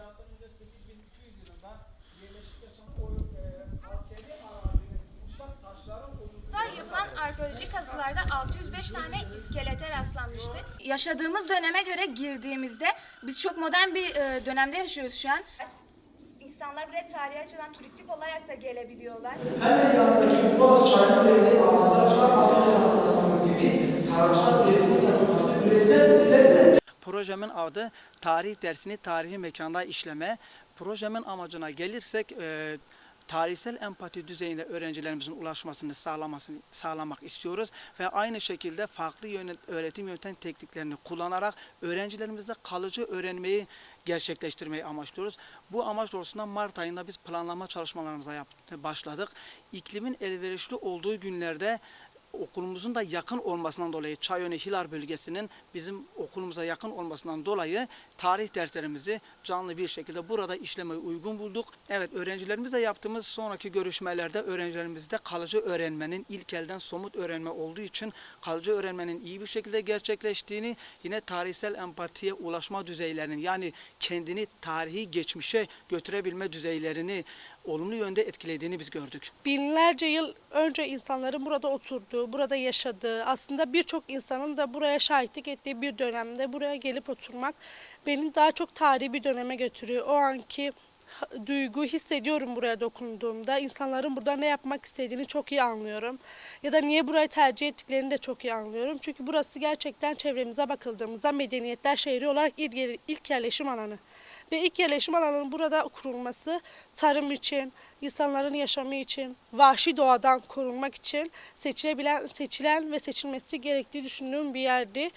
milattan önce 8200 yılında yerleşik yaşamı o e, kalkeri arazinin yumuşak taşların oluşturduğu Da yapılan arkeolojik kazılarda 605 tane iskelete rastlanmıştı. Yaşadığımız döneme göre girdiğimizde biz çok modern bir e, dönemde yaşıyoruz şu an. İnsanlar buraya tarihi açıdan turistik olarak da gelebiliyorlar. Hemen yanındaki Boğaz çayını Projemin adı tarih dersini tarihi mekanda işleme. Projemin amacına gelirsek e, tarihsel empati düzeyinde öğrencilerimizin ulaşmasını sağlamasını sağlamak istiyoruz ve aynı şekilde farklı yönet, öğretim yöntem tekniklerini kullanarak öğrencilerimizde kalıcı öğrenmeyi gerçekleştirmeyi amaçlıyoruz. Bu amaç doğrultusunda Mart ayında biz planlama çalışmalarımıza yap, başladık. İklimin elverişli olduğu günlerde okulumuzun da yakın olmasından dolayı Çayönü Hilar bölgesinin bizim okulumuza yakın olmasından dolayı tarih derslerimizi canlı bir şekilde burada işlemeyi uygun bulduk. Evet öğrencilerimizle yaptığımız sonraki görüşmelerde öğrencilerimizde kalıcı öğrenmenin ilk elden somut öğrenme olduğu için kalıcı öğrenmenin iyi bir şekilde gerçekleştiğini yine tarihsel empatiye ulaşma düzeylerinin yani kendini tarihi geçmişe götürebilme düzeylerini olumlu yönde etkilediğini biz gördük. binlerce yıl önce insanların burada oturduğu, burada yaşadığı, aslında birçok insanın da buraya şahitlik ettiği bir dönemde buraya gelip oturmak beni daha çok tarihi bir döneme götürüyor. O anki duygu hissediyorum buraya dokunduğumda. İnsanların burada ne yapmak istediğini çok iyi anlıyorum. Ya da niye burayı tercih ettiklerini de çok iyi anlıyorum. Çünkü burası gerçekten çevremize bakıldığımızda medeniyetler şehri olarak ilk, yer- ilk yerleşim alanı. Ve ilk yerleşim alanının burada kurulması tarım için, insanların yaşamı için, vahşi doğadan korunmak için seçilebilen, seçilen ve seçilmesi gerektiği düşündüğüm bir yerdi.